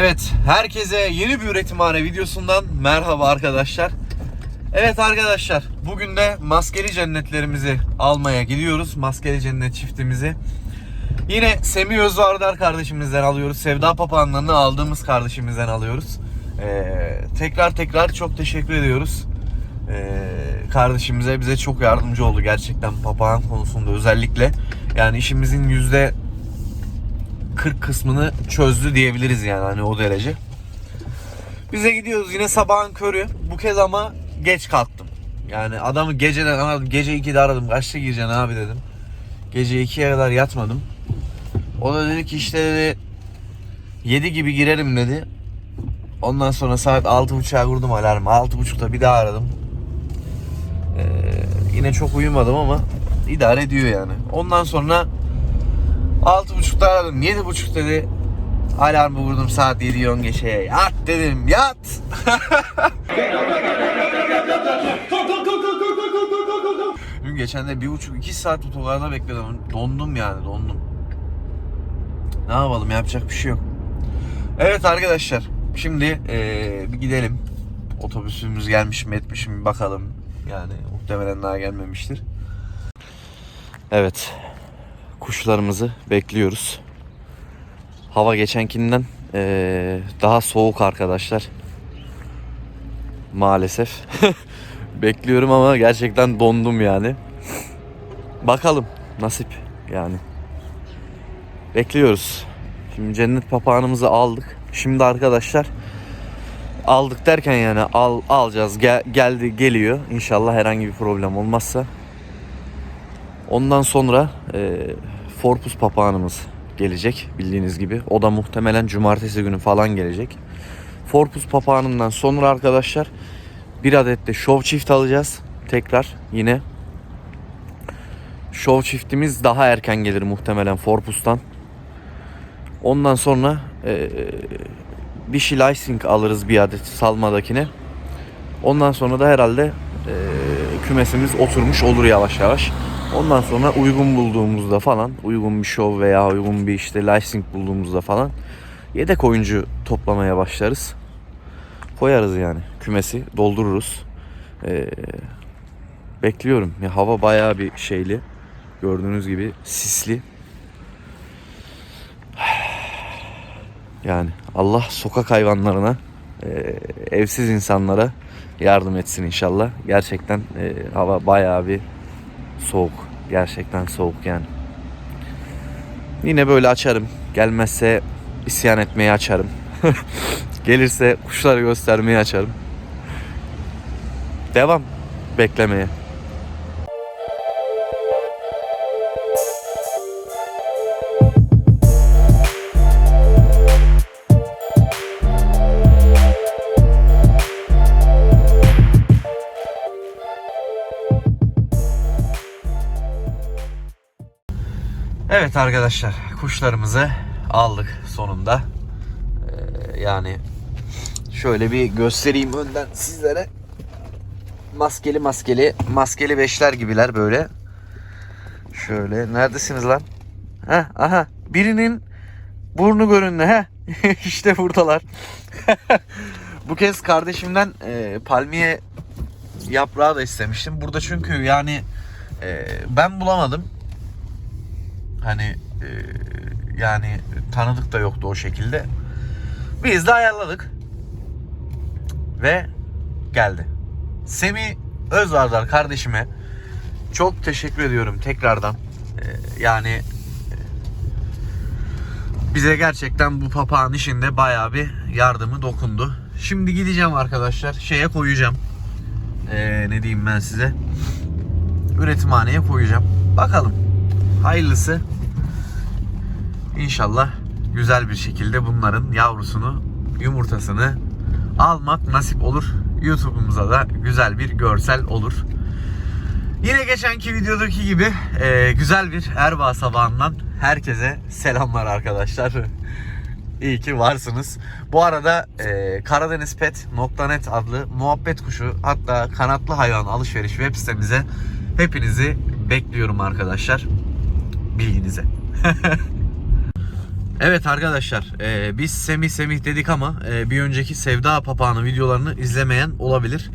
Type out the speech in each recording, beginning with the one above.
Evet, herkese yeni bir üretimhane videosundan merhaba arkadaşlar. Evet arkadaşlar, bugün de maskeli cennetlerimizi almaya gidiyoruz. Maskeli cennet çiftimizi. Yine Semih Özvardar kardeşimizden alıyoruz. Sevda papağanlarını aldığımız kardeşimizden alıyoruz. Ee, tekrar tekrar çok teşekkür ediyoruz. Ee, kardeşimize bize çok yardımcı oldu gerçekten papağan konusunda özellikle. Yani işimizin yüzde 40 kısmını çözdü diyebiliriz yani hani o derece. Bize gidiyoruz yine sabahın körü. Bu kez ama geç kalktım. Yani adamı geceden aradım. Gece 2'de aradım. Kaçta gireceksin abi dedim. Gece 2'ye kadar yatmadım. O da dedi ki işte dedi 7 gibi girerim dedi. Ondan sonra saat 6.30'a vurdum alarmı. 6.30'da bir daha aradım. Ee, yine çok uyumadım ama idare ediyor yani. Ondan sonra 6.30'da aradım. 7.30 dedi. Alarmı vurdum saat 7 10 geçeye. Yat dedim yat. Dün geçen de bir buçuk iki saat otogarda bekledim. Dondum yani dondum. Ne yapalım yapacak bir şey yok. Evet arkadaşlar şimdi eee, bir gidelim. Otobüsümüz gelmiş mi etmiş mi bakalım. Yani muhtemelen daha gelmemiştir. Evet kuşlarımızı bekliyoruz. Hava geçenkinden eee, daha soğuk arkadaşlar. Maalesef. Bekliyorum ama gerçekten dondum yani. Bakalım nasip yani. Bekliyoruz. Şimdi cennet papağanımızı aldık. Şimdi arkadaşlar aldık derken yani al alacağız. Gel, geldi geliyor. İnşallah herhangi bir problem olmazsa. Ondan sonra e, Forpus papağanımız gelecek bildiğiniz gibi. O da muhtemelen cumartesi günü falan gelecek. Forpus papağanından sonra arkadaşlar bir adet de şov çift alacağız. Tekrar yine. Şov çiftimiz daha erken gelir muhtemelen Forpus'tan. Ondan sonra e, dişi licensing alırız bir adet salmadakine. Ondan sonra da herhalde e, kümesimiz oturmuş olur yavaş yavaş. Ondan sonra uygun bulduğumuzda falan, uygun bir şov veya uygun bir işte licensing bulduğumuzda falan yedek oyuncu toplamaya başlarız. Koyarız yani kümesi doldururuz. Ee, bekliyorum. Ya hava bayağı bir şeyli. Gördüğünüz gibi sisli. Yani Allah sokak hayvanlarına, e, evsiz insanlara yardım etsin inşallah. Gerçekten e, hava bayağı bir soğuk. Gerçekten soğuk yani. Yine böyle açarım. Gelmezse isyan etmeyi açarım. Gelirse kuşları göstermeyi açarım. Devam beklemeye. Evet arkadaşlar kuşlarımızı aldık sonunda. Ee, yani şöyle bir göstereyim önden sizlere. Maskeli maskeli maskeli beşler gibiler böyle. Şöyle neredesiniz lan? Heh, aha birinin burnu göründü he. işte buradalar. Bu kez kardeşimden e, palmiye yaprağı da istemiştim. Burada çünkü yani e, ben bulamadım. Hani e, yani tanıdık da yoktu o şekilde. Biz de ayarladık. Ve geldi. Semih Özvardar kardeşime çok teşekkür ediyorum tekrardan. E, yani e, bize gerçekten bu papağan işinde bayağı bir yardımı dokundu. Şimdi gideceğim arkadaşlar. Şeye koyacağım. E, ne diyeyim ben size. Üretimhaneye koyacağım. Bakalım. Hayırlısı. İnşallah güzel bir şekilde bunların yavrusunu, yumurtasını almak nasip olur. YouTube'umuza da güzel bir görsel olur. Yine geçenki videodaki gibi e, güzel bir Erbaa sabahından herkese selamlar arkadaşlar. İyi ki varsınız. Bu arada e, karadenizpet.net adlı muhabbet kuşu hatta kanatlı hayvan alışveriş web sitemize hepinizi bekliyorum arkadaşlar. Bilginize. Evet arkadaşlar e, biz Semih Semih dedik ama e, bir önceki Sevda Papağanı videolarını izlemeyen olabilir.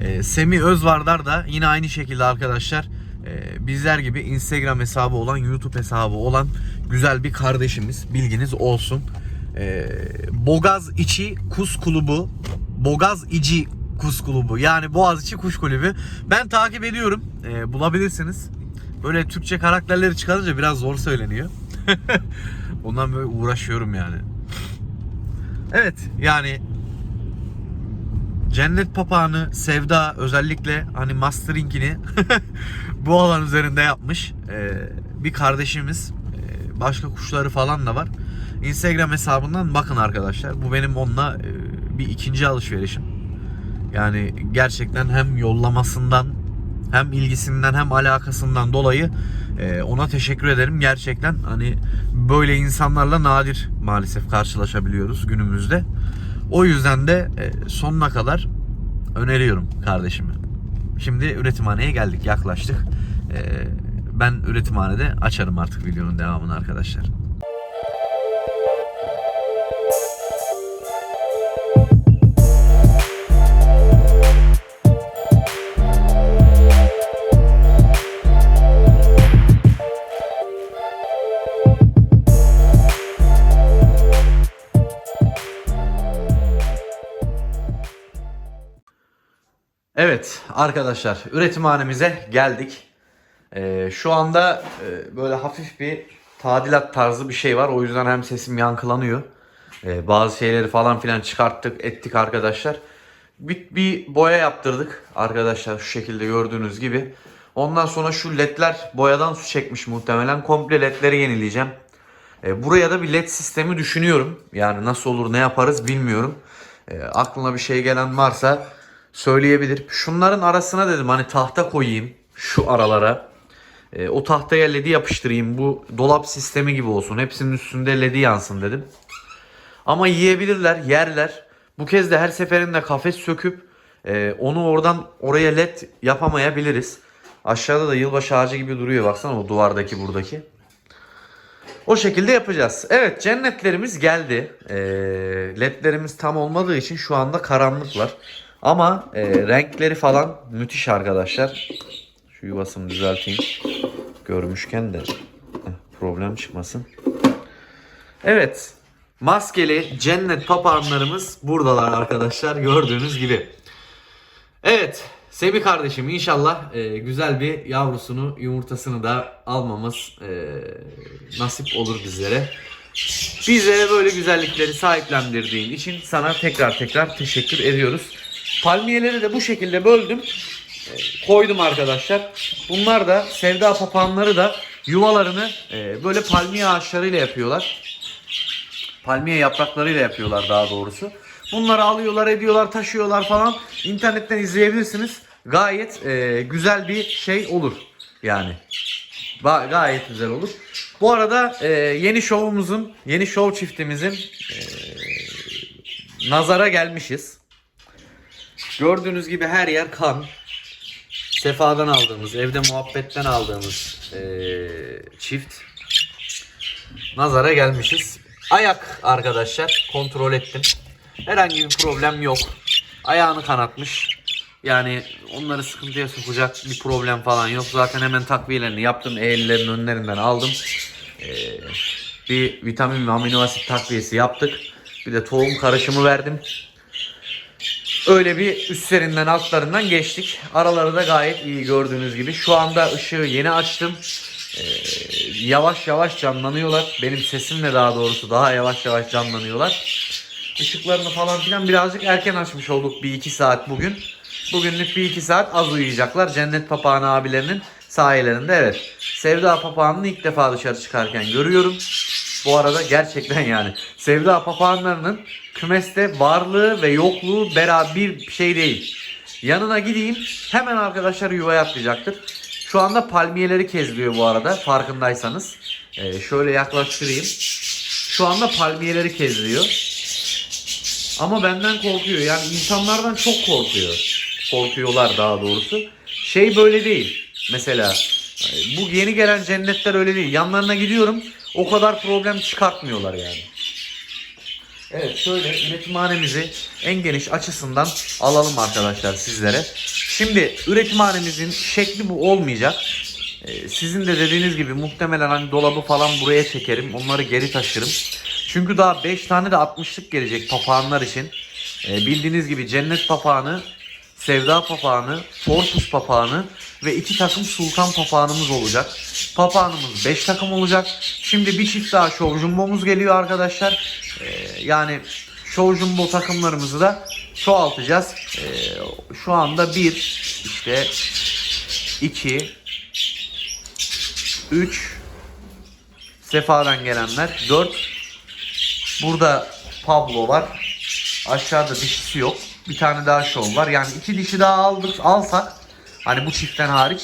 E, Semih Özvardar da yine aynı şekilde arkadaşlar e, bizler gibi Instagram hesabı olan YouTube hesabı olan güzel bir kardeşimiz bilginiz olsun. E, Bogaz içi Kus Kulübü Bogaz içi Kus Kulübü yani Boğaziçi Kuş Kulübü ben takip ediyorum E, bulabilirsiniz. Böyle Türkçe karakterleri çıkarınca biraz zor söyleniyor. Ondan böyle uğraşıyorum yani. Evet yani Cennet Papağanı Sevda özellikle hani masteringini bu alan üzerinde yapmış Ee, bir kardeşimiz Ee, başka kuşları falan da var. Instagram hesabından bakın arkadaşlar. Bu benim onunla e, bir ikinci alışverişim. Yani gerçekten hem yollamasından hem ilgisinden hem alakasından dolayı e, ona teşekkür ederim. Gerçekten hani böyle insanlarla nadir maalesef karşılaşabiliyoruz günümüzde. O yüzden de e, sonuna kadar öneriyorum kardeşimi. Şimdi üretimhaneye geldik, yaklaştık. E, ben üretimhanede açarım artık videonun devamını arkadaşlar. Evet arkadaşlar üretimhanemize geldik. Ee, şu anda e, böyle hafif bir tadilat tarzı bir şey var. O yüzden hem sesim yankılanıyor. Ee, bazı şeyleri falan filan çıkarttık ettik arkadaşlar. Bir, bir boya yaptırdık arkadaşlar şu şekilde gördüğünüz gibi. Ondan sonra şu ledler boyadan su çekmiş muhtemelen. Komple ledleri yenileyeceğim. E, buraya da bir led sistemi düşünüyorum. Yani nasıl olur ne yaparız bilmiyorum. E, aklına bir şey gelen varsa söyleyebilir. Şunların arasına dedim hani tahta koyayım şu aralara. E, o tahtaya ledi yapıştırayım. Bu dolap sistemi gibi olsun. Hepsinin üstünde ledi yansın dedim. Ama yiyebilirler, yerler. Bu kez de her seferinde kafes söküp e, onu oradan oraya led yapamayabiliriz. Aşağıda da yılbaşı ağacı gibi duruyor baksana o duvardaki buradaki. O şekilde yapacağız. Evet cennetlerimiz geldi. Ee, ledlerimiz tam olmadığı için şu anda karanlık var. Ama e, renkleri falan müthiş arkadaşlar. Şu yuvasını düzelteyim. Görmüşken de problem çıkmasın. Evet. Maskeli cennet papağanlarımız buradalar arkadaşlar gördüğünüz gibi. Evet Semih kardeşim inşallah e, güzel bir yavrusunu yumurtasını da almamız e, nasip olur bizlere. Bizlere böyle güzellikleri sahiplendirdiğin için sana tekrar tekrar teşekkür ediyoruz. Palmiyeleri de bu şekilde böldüm. e, koydum arkadaşlar. Bunlar da sevda papağanları da yuvalarını e, böyle palmiye ağaçlarıyla yapıyorlar. Palmiye yapraklarıyla yapıyorlar daha doğrusu. Bunları alıyorlar, ediyorlar, taşıyorlar falan. İnternetten izleyebilirsiniz. Gayet e, güzel bir şey olur. Yani Ba- gayet güzel olur. Bu arada e, yeni şovumuzun, yeni şov çiftimizin e, nazara gelmişiz. Gördüğünüz gibi her yer kan. Sefadan aldığımız, evde muhabbetten aldığımız e, çift. Nazara gelmişiz. Ayak arkadaşlar kontrol ettim. Herhangi bir problem yok. Ayağını kanatmış. Yani onları sıkıntıya sokacak bir problem falan yok. Zaten hemen takviyelerini yaptım. Eğrilerin önlerinden aldım. Ee, bir vitamin ve amino asit takviyesi yaptık. Bir de tohum karışımı verdim. Öyle bir üstlerinden altlarından geçtik. Araları da gayet iyi gördüğünüz gibi. Şu anda ışığı yeni açtım. Ee, yavaş yavaş canlanıyorlar. Benim sesimle daha doğrusu daha yavaş yavaş canlanıyorlar. Işıklarını falan filan birazcık erken açmış olduk bir iki saat bugün. Bugünlük bir iki saat az uyuyacaklar. Cennet papağanı abilerinin sayelerinde evet. Sevda papağanını ilk defa dışarı çıkarken görüyorum. Bu arada gerçekten yani Sevda papağanlarının kümeste varlığı ve yokluğu beraber bir şey değil. Yanına gideyim hemen arkadaşlar yuvaya atlayacaktır. Şu anda palmiyeleri kezliyor bu arada farkındaysanız. Ee, şöyle yaklaştırayım. Şu anda palmiyeleri kezliyor. Ama benden korkuyor. Yani insanlardan çok korkuyor. Korkuyorlar daha doğrusu. Şey böyle değil. Mesela Bu yeni gelen cennetler öyle değil. Yanlarına gidiyorum o kadar problem çıkartmıyorlar yani. Evet şöyle üretimhanemizi en geniş açısından alalım arkadaşlar sizlere. Şimdi üretimhanemizin şekli bu olmayacak. Ee, Sizin de dediğiniz gibi muhtemelen hani dolabı falan buraya çekerim. Onları geri taşırım. Çünkü daha 5 tane de 60'lık gelecek papağanlar için. Ee, Bildiğiniz gibi cennet papağanı, sevda papağanı, fortus papağanı ve iki takım sultan papağanımız olacak. Papağanımız 5 takım olacak. Şimdi bir çift daha show jumbomuz geliyor arkadaşlar. Ee, yani show jumbo takımlarımızı da çoğaltacağız. Ee, şu anda bir işte 2 3 Sefa'dan gelenler 4 Burada Pablo var. Aşağıda dişisi yok. Bir tane daha şov var. Yani iki dişi daha aldık, alsak hani bu çiftten hariç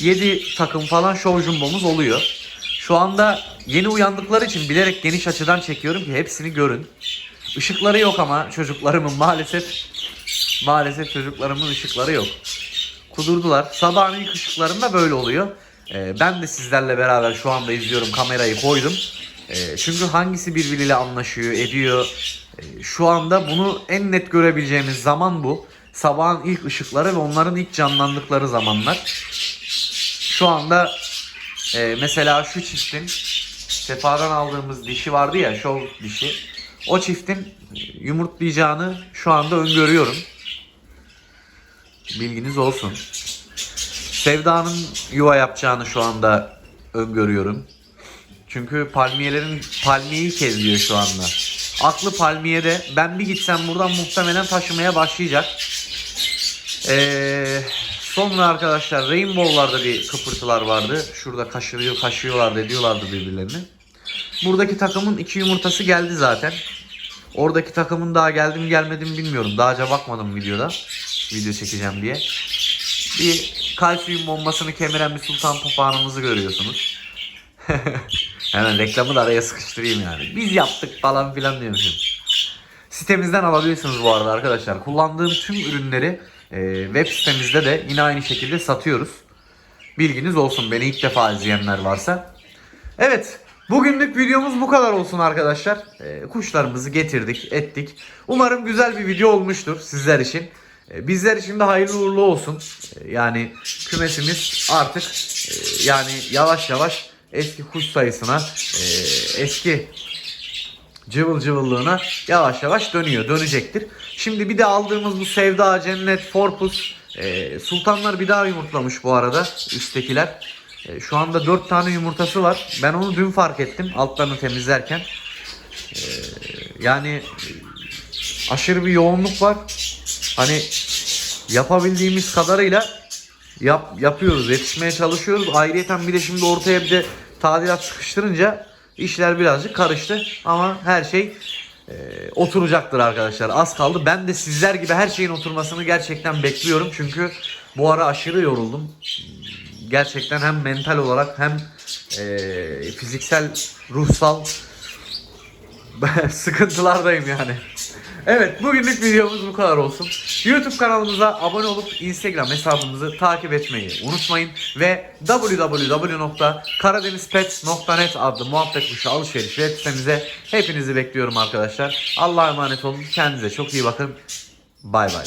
7 takım falan şov jumbomuz oluyor. Şu anda yeni uyandıkları için bilerek geniş açıdan çekiyorum ki hepsini görün. Işıkları yok ama çocuklarımın maalesef maalesef çocuklarımın ışıkları yok. Kudurdular. Sabahın ilk ışıklarında böyle oluyor. Ee, ben de sizlerle beraber şu anda izliyorum kamerayı koydum. Ee, çünkü hangisi birbiriyle anlaşıyor, ediyor. Ee, şu anda bunu en net görebileceğimiz zaman bu. Sabahın ilk ışıkları ve onların ilk canlandıkları zamanlar. Şu anda e, mesela şu çiftin Sefa'dan aldığımız dişi vardı ya, şov dişi. O çiftin yumurtlayacağını şu anda öngörüyorum. Bilginiz olsun. Sevda'nın yuva yapacağını şu anda öngörüyorum. Çünkü palmiyelerin palmiyeyi kezliyor şu anda. Aklı palmiyede. Ben bir gitsem buradan muhtemelen taşımaya başlayacak. Ee, sonra arkadaşlar Rainbow'larda bir kıpırtılar vardı. Şurada kaşırıyor, kaşıyorlardı, ediyorlardı birbirlerini. Buradaki takımın iki yumurtası geldi zaten. Oradaki takımın daha geldi mi gelmedi mi bilmiyorum. Daha önce bakmadım videoda. Video çekeceğim diye. Bir kalsiyum bombasını kemiren bir sultan papağanımızı görüyorsunuz. Hemen reklamı da araya sıkıştırayım yani. Biz yaptık falan filan diyormuşum. Sitemizden alabilirsiniz bu arada arkadaşlar. Kullandığım tüm ürünleri e, web sitemizde de yine aynı şekilde satıyoruz. Bilginiz olsun beni ilk defa izleyenler varsa. Evet bugünlük videomuz bu kadar olsun arkadaşlar. E, kuşlarımızı getirdik ettik. Umarım güzel bir video olmuştur sizler için. E, bizler için de hayırlı uğurlu olsun. E, yani kümesimiz artık e, yani yavaş yavaş eski kuş sayısına e, eski cıvıl cıvıllığına yavaş yavaş dönüyor, dönecektir. Şimdi bir de aldığımız bu Sevda, Cennet, Forpus, e, Sultanlar bir daha yumurtlamış bu arada üsttekiler. E, şu anda 4 tane yumurtası var. Ben onu dün fark ettim altlarını temizlerken. E, yani aşırı bir yoğunluk var. Hani yapabildiğimiz kadarıyla yap, yapıyoruz, yetişmeye çalışıyoruz. Ayrıyeten bir de şimdi ortaya bir de tadilat sıkıştırınca işler birazcık karıştı. Ama her şey e, oturacaktır arkadaşlar. Az kaldı. Ben de sizler gibi her şeyin oturmasını gerçekten bekliyorum. Çünkü bu ara aşırı yoruldum. Gerçekten hem mental olarak hem e, fiziksel, ruhsal sıkıntılardayım yani. Evet bugünlük videomuz bu kadar olsun. YouTube kanalımıza abone olup Instagram hesabımızı takip etmeyi unutmayın. Ve www.karadenizpet.net adlı muhabbet kuşu alışveriş web sitemize hepinizi bekliyorum arkadaşlar. Allah'a emanet olun. Kendinize çok iyi bakın. Bay bay.